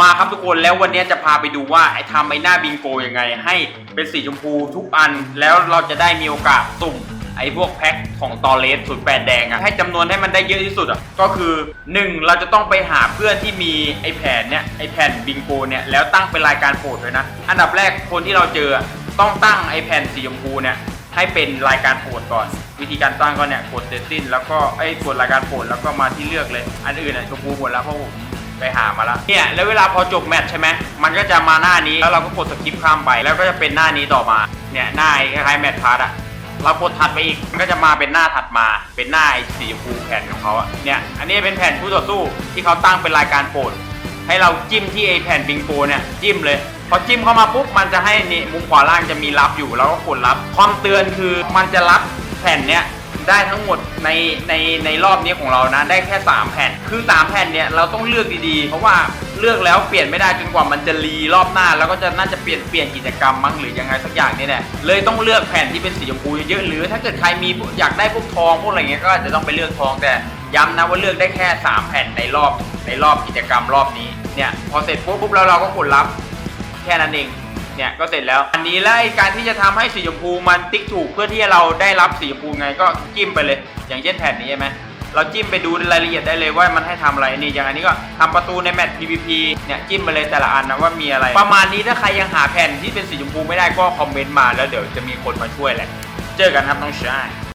มาครับทุกคนแล้ววันนี้จะพาไปดูว่าไอ้ทำไอ้หน้าบิงโกยังไง ให้เป็นสีชมพูทุกอันแล้วเราจะได้มีโอกาสสุ่มไอ้พวกแพ็คของตอเลสสูตรแปดแดงอะให้จำนวนให้มันได้เยอะที่สุดอะก็คือ 1 เราจะต้องไปหาเพื่อนที่มีไอ้แผ่นเนี้ยไอ้แผ่นบิงโกเนี่ยแล้วตั้งเป็นรายการโปรดเลยนะ อันดับแรกคนที่เราเจอต้องตั้งไอ้แผ่นสีชมพูเนี่ยให้เป็นรายการโปรดก่อน วิธีการตั้งก็เนี่ยกดเซตติ้งแล้วก็ไอ้กดรายการโปรดแล้วก็มาที่เลือกเลย อันอื่นอะชมพูหมดแล้วเพราะผม ไปหามาแล้วเนี่ยแล้วเวลาพอจบแมตช์ใช่ไหมมันก็จะมาหน้านี้แล้วเราก็กดสกิปข้ามไป แล้วก็จะเป็นหน้านี้ต่อมาเนี่ยหน้าคล้ายๆแมตช์พาร์ทอะเรากดถัดไปอีกมันก็จะมาเป็นหน้าถัดมา เป็นหน้าไอ้สีชมพูแผ่นของเขาอะเนี่ยอันนี้เป็นแผ่นคู่ต่อสู้ที่เขาตั้งเป็นรายการโปรดให้เราจิ้มที่ไอ้แผ่นบิงโกเนี่ยจิ้มเลยพอจิ้มเข้ามาปุ๊บมันจะให้นี่มุมขวาล่างจะมีรับอยู่ แล้วก็กดรับความเตือนคือมันจะรับแผ่นเนี้ย ได้ทั้งหมดในในในรอบนี้ของเรานะได้แค่ 3 แผ่น คือ 3 แผ่นเนี่ยเราต้องเลือกดีๆ เพราะว่าเลือกแล้วเปลี่ยนไม่ได้จนกว่ามันจะรีรอบหน้า แล้วก็จะน่าจะเปลี่ยนเปลี่ยนกิจกรรมมั้งหรือยังไงสักอย่างนี่แหละเลยต้องเลือกแผ่นที่เป็นสีชมพูเยอะๆหรือ ถ้าเกิดใครมีอยากได้พวกทองพวกอะไรเงี้ยก็จจะต้องไปเลือกทองแต่ย้ำนะว่าเลือกได้แค่ 3 แผ่นในรอบในรอบกิจกรรมรอบนี้เนี่ยพอเสร็จปุ๊บปุ๊บแล้วเราก็กดรับแค่นั้นเอง เนี่ยก็เสร็จแล้ว อันนี้แล้วการที่จะทำให้สีชมพูมันติ๊กถูกเพื่อที่เราได้รับสีชมพูไงก็จิ้มไปเลย อย่างเช่นแผ่นนี้ใช่ไหมเราจิ้มไปดูรายละเอียดได้เลยว่ามันให้ทำอะไรนี่อย่างอันนี้ก็ทำประตูในแมตช์ PVP เนี่ยจิ้มไปเลยแต่ละอันนะว่ามีอะไร ประมาณนี้ถ้าใครยังหาแผ่นที่เป็นสีชมพูไม่ได้ก็คอมเมนต์มาแล้วเดี๋ยวจะมีคนมาช่วยแหละ เจอกันครับน้องชาย